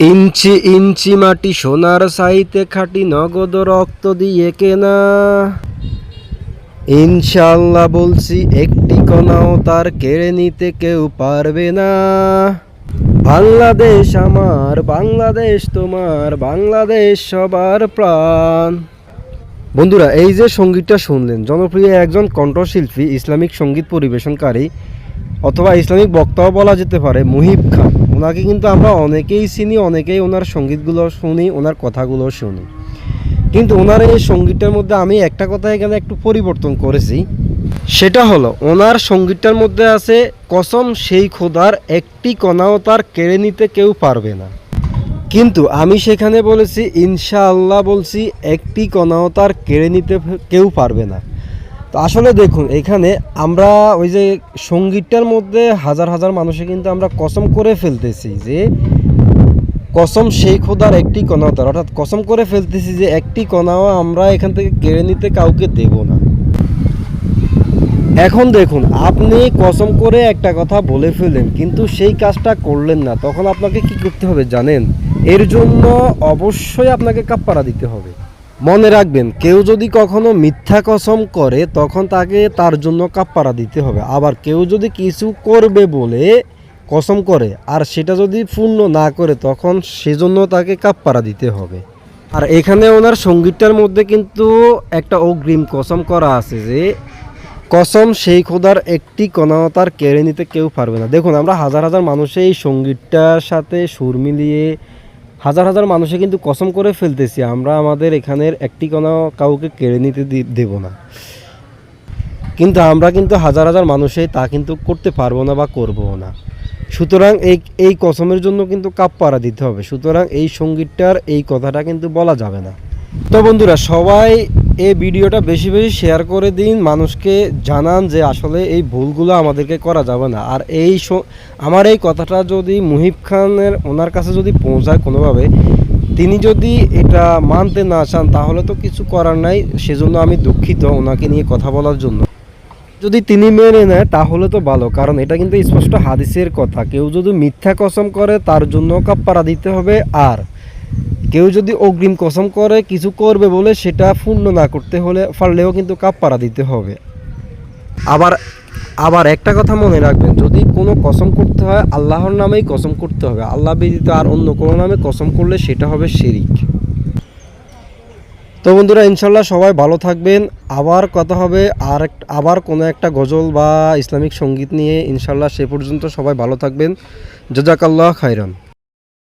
ইঞ্চি ইঞ্চি মাটি সোনার সাইতে খাটি নগদ রক্ত দিয়ে কেনা। ইনশাল্লাহ বলছি, একটি কণাও তার কেড়ে নিতে কেউ পারবে না। বাংলাদেশ আমার, বাংলাদেশ তোমার, বাংলাদেশ সবার প্রাণ। বন্ধুরা, এই যে সঙ্গীতটা শুনলেন, জনপ্রিয় একজন কণ্ঠশিল্পী, ইসলামিক সংগীত পরিবেশনকারী, অথবা ইসলামিক বক্তাও বলা যেতে পারে, মুহিব খান। ওনাকে কিন্তু আমরা অনেকেই চিনি, অনেকেই ওনার সঙ্গীতগুলো শুনি, ওনার কথাগুলো শুনি। কিন্তু ওনার এই সঙ্গীতটার মধ্যে আমি একটা কথা এখানে একটু পরিবর্তন করেছি। সেটা হলো, ওনার সঙ্গীতটার মধ্যে আছে, কসম সেই খোদার, একটি কণাও তার কেড়ে নিতে কেউ পারবে না। কিন্তু আমি সেখানে বলেছি, ইনশাআল্লাহ বলছি, একটি কণাও তার কেড়ে নিতে কেউ পারবে না। তো আসলে দেখুন, এখানে আমরা ওই যে সঙ্গীতটার মধ্যে হাজার হাজার মানুষে কিন্তু আমরা কসম করে ফেলতেছি যে কসম সেই খোদার একটি কণাও তার অর্থাৎ কসম করে ফেলতেছি যে একটি কণাও আমরা এখান থেকে কেড়ে নিতে কাউকে দেব না। এখন দেখুন, আপনি কসম করে একটা কথা বলে ফেললেন, কিন্তু সেই কাজটা করলেন না। তখন আপনাকে কি করতে হবে জানেন? এর জন্য অবশ্যই আপনাকে কাপ্পারা দিতে হবে। মনে রাখবেন, কেউ যদি কখনো মিথ্যা কসম করে, তখন তাকে তার জন্য কাপ্পারা দিতে হবে। আবার কেউ যদি কিছু করবে বলে কসম করে, আর সেটা যদি পূর্ণ না করে, তখন সেজন্য তাকে কাপ্পারা দিতে হবে। আর এখানে ওনার সঙ্গীতটার মধ্যে কিন্তু একটা অগ্রিম কসম করা আছে যে, কসম সেই খোদার একটি কণাও কেড়ে নিতে কেউ পারবে না। দেখুন, আমরা হাজার হাজার মানুষে এই সঙ্গীতটার সাথে সুর মিলিয়ে হাজার হাজার মানুষে কিন্তু কসম করে ফেলতেছি, আমরা আমাদের এখানের একটি কোনো কাউকে কেড়ে নিতে দেব না। কিন্তু আমরা কিন্তু হাজার হাজার মানুষে তা কিন্তু করতে পারব না বা করব না। সুতরাং এই এই কসমের জন্য কিন্তু কাপ পাড়া দিতে হবে। সুতরাং এই সঙ্গীতটার এই কথাটা কিন্তু বলা যাবে না। তো বন্ধুরা, সবাই এই ভিডিওটা বেশি বেশি শেয়ার করে দিন, মানুষকে জানান যে আসলে এই ভুলগুলো আমাদেরকে করা যাবে না। আর এই আমার এই কথাটা যদি মুহিব খানের ওনার কাছে যদি পৌঁছায় কোনোভাবে, তিনি যদি এটা মানতে না চান, তাহলে তো কিছু করার নাই। সেজন্য আমি দুঃখিত ওনাকে নিয়ে কথা বলার জন্য। যদি তিনি মেনে নেয়, তাহলে তো ভালো, কারণ এটা কিন্তু স্পষ্ট হাদিসের কথা। কেউ যদি মিথ্যা কসম করে, তার জন্য কাপ্পারা দিতে হবে। আর কেউ যদি অগ্রিম কসম করে, কিছু করবে বলে সেটা পূর্ণ না করতে হলে, পারলেও কিন্তু কাপ্পারা দিতে হবে। আবার আবার একটা কথা মনে রাখবেন, যদি কোনো কসম করতে হয়, আল্লাহর নামেই কসম করতে হবে। আল্লাহ ব্যতীত আর অন্য কোনো নামে কসম করলে সেটা হবে শিরিক। তো বন্ধুরা ইনশাল্লাহ সবাই ভালো থাকবেন। আবার কথা হবে আর আবার কোনো একটা গজল বা ইসলামিক সংগীত নিয়ে। ইনশাল্লাহ সে পর্যন্ত সবাই ভালো থাকবেন। জাজাকাল্লাহ খাইরান